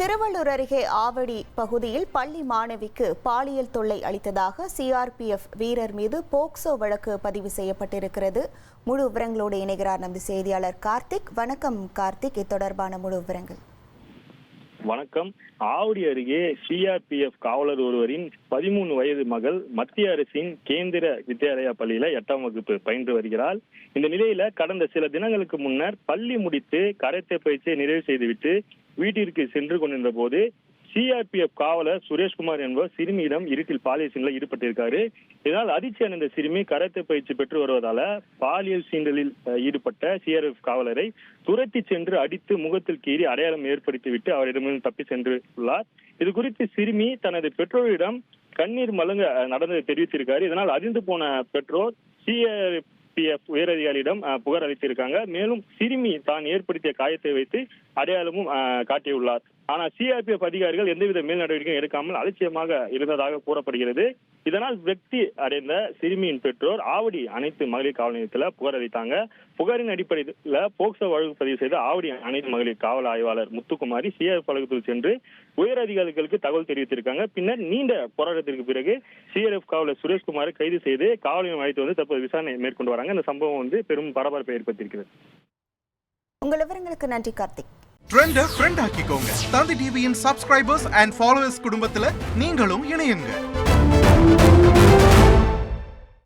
திருவள்ளூர் அருகே ஆவடி பகுதியில் பள்ளி மாணவிக்கு பாலியல் தொல்லை அளித்ததாக சிஆர்பிஎஃப் வீரர் மீது போக்சோ வழக்கு பதிவு செய்யப்பட்டிருக்கிறது. முழு விவரங்களோடு இணைகிறார் நமது செய்தியாளர் கார்த்திக். வணக்கம் கார்த்திக். இத்தொடர்பான முழு விவரங்கள். வணக்கம். ஆவடி அருகே சிஆர்பிஎஃப் காவலர் ஒருவரின் பதிமூணு வயது மகள் மத்திய அரசின் கேந்திர வித்யாலயா பள்ளியில எட்டாம் வகுப்பு பயின்று வருகிறாள். இந்த நிலையில கடந்த சில தினங்களுக்கு முன்னர் பள்ளி முடித்து கராத்தே பயிற்சியை நிறைவு செய்துவிட்டு வீட்டிற்கு சென்று கொண்டிருந்த போது சிஆர்பிஎஃப் காவலர் சுரேஷ்குமார் என்பவர் சிறுமியிடம் இருட்டில் பாலியல் சீண்டலில் ஈடுபட்டிருக்காரு. இதனால் அதிர்ச்சி அடைந்த சிறுமி கராத்தே பயிற்சி பெற்று வருவதால பாலியல் சீண்டலில் ஈடுபட்ட சிஆர்எஃப் காவலரை துரத்தி சென்று அடித்து முகத்தில் கீறி அடையாளம் ஏற்படுத்திவிட்டு அவரிடமிருந்து தப்பி சென்று உள்ளார் இது குறித்து சிறுமி தனது பெற்றோரிடம் கண்ணீர் மலங்க நடந்ததை தெரிவித்திருக்காரு. இதனால் அதிர்ந்து போன பெற்றோர் சிஆர்எஃப் சிஆர்பிஎஃப் உயரதிகாரியிடம் அஹ், புகார் அளித்திருக்காங்க. மேலும் சிறுமி தான் ஏற்படுத்திய காயத்தை வைத்து அடையாளமும் காட்டியுள்ளார். ஆனால் சிஆர்பிஎஃப் அதிகாரிகள் எந்தவித மேல் நடவடிக்கையும் எடுக்காமல் அலட்சியமாக இருந்ததாக கூறப்படுகிறது. இதனால் விரக்தி அடைந்த சிறுமியின் பெற்றோர் ஆவடி அனைத்து மகளிர் காவல் நிலையத்தில் புகார் அளித்தாங்க. புகாரின் அடிப்படையில் போக்சோ வழக்கு பதிவு செய்த ஆவடி அனைத்து மகளிர் காவல் ஆய்வாளர் முத்துக்குமாரி சிஆர்எஃப் அலுவலகத்தில் சென்று உயர் அதிகாரிகளுக்கு தகவல் தெரிவித்திருக்காங்க. பின்னர் நீண்ட போராட்டத்திற்கு பிறகு சிஆர்எஃப் காவலர் சுரேஷ்குமாரை கைது செய்து காவல் நிலையம் அழைத்து வந்து தற்போது விசாரணை மேற்கொண்டு வராங்க. இந்த சம்பவம் வந்து பெரும் பரபரப்பை ஏற்படுத்தியிருக்கிறது. உங்கள் விவரங்களுக்கு நன்றி கார்த்திக். ட்ரெண்டை ஃப்ரெண்ட் ஆக்கிக்கோங்க. தந்தி டிவியின் சப்ஸ்கிரைபர்ஸ் அண்ட் ஃபாலோவர்ஸ் குடும்பத்துல நீங்களும் இணையுங்க. Thank you.